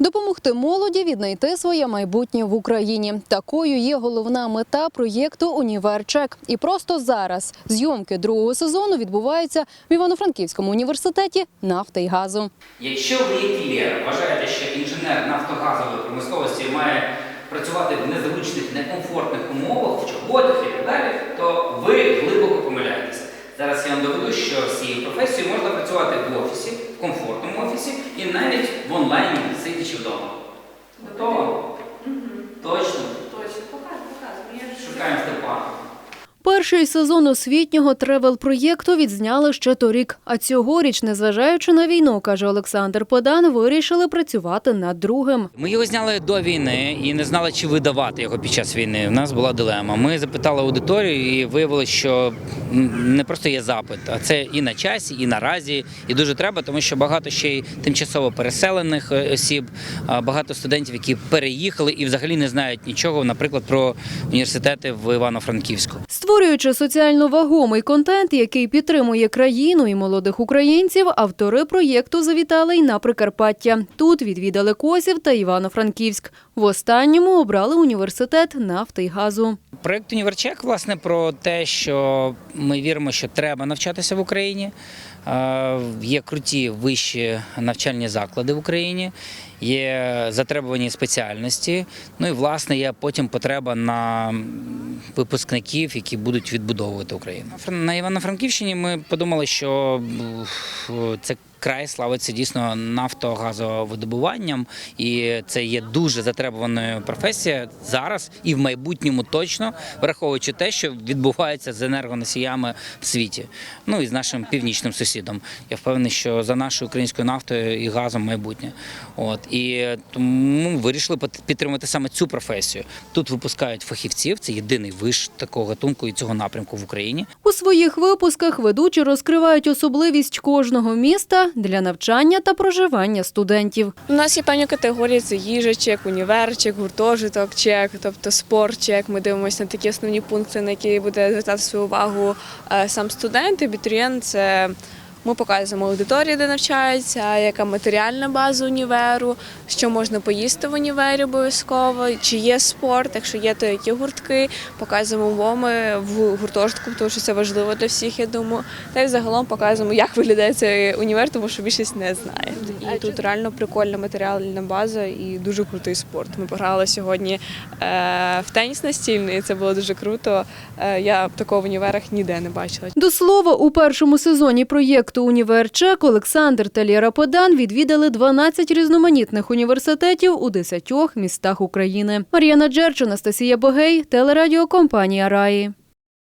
Допомогти молоді віднайти своє майбутнє в Україні. Такою є головна мета проєкту Універчек. І просто зараз зйомки другого сезону відбуваються в Івано-Франківському університеті нафти й газу. Якщо ви як вважаєте, що інженер нафтогазової промисловості має працювати в незручних, некомфортних умовах, в чоботах і так далі, то ви глибоко помиляєтеся. Зараз я вам доведу, що з цією професією можна працювати в офісі, в комфортному офісі і навіть в онлайні, сидячи вдома. Готово? Перший сезон освітнього тревел-проєкту відзняли ще торік. А цьогоріч, незважаючи на війну, каже Олександр Подан, вирішили працювати над другим. Ми його зняли до війни і не знали, чи видавати його під час війни. У нас була дилема. Ми запитали аудиторію і виявилося, що не просто є запит, а це і на часі, і наразі, і дуже треба, тому що багато ще й тимчасово переселених е, осіб, багато студентів, які переїхали і взагалі не знають нічого, наприклад, про університети в Івано-Франківську. Створюючи соціально вагомий контент, який підтримує країну і молодих українців, автори проєкту завітали й на Прикарпаття. Тут відвідали Косів та Івано-Франківськ. В останньому обрали університет нафти й газу. Проєкт Універчек власне про те, що ми віримо, що треба навчатися в Україні. Е, Є круті вищі навчальні заклади в Україні, є затребувані спеціальності. Ну і власне є потім потреба на випускників, які будуть відбудовувати Україну. На Івано-Франківщині ми подумали, що е, це край славиться дійсно нафтогазовидобуванням, і це є дуже затребуваною професія зараз і в майбутньому точно, враховуючи те, що відбувається з енергоносіями в світі. Ну і з нашим північним сусідом. Я впевнений, що за нашою українською нафтою і газом майбутнє. От і тому вирішили підтримати саме цю професію. Тут випускають фахівців. Це єдиний виш такого гатунку і цього напрямку в Україні. У своїх випусках ведучі розкривають особливість кожного міста для навчання та проживання студентів. У нас є певні категорії: це їжа, чек, універ, чек, гуртожиток, чек, тобто спортчек. Ми дивимося на такі основні пункти, на які буде звертати свою увагу е, сам студент. Абітурієнт це ми показуємо аудиторії, де навчаються, яка матеріальна база універу, що можна поїсти в універі обов'язково, чи є спорт, якщо є, то які гуртки, показуємо умови в гуртожитку, тому що це важливо для всіх, я думаю. Та й загалом показуємо, як виглядає цей універ, тому що більшість не знає. І тут реально прикольна матеріальна база і дуже крутий спорт. Ми пограли сьогодні е, в теніс настільний, і це було дуже круто. Е, я такого в універах ніде не бачила. До слова, у першому сезоні проєкту Універчек Олександр та Лєра Подан відвідали 12 різноманітних університетів у 10 містах України. Мар'яна Джерч, Анастасія Богей, телерадіокомпанія Раї.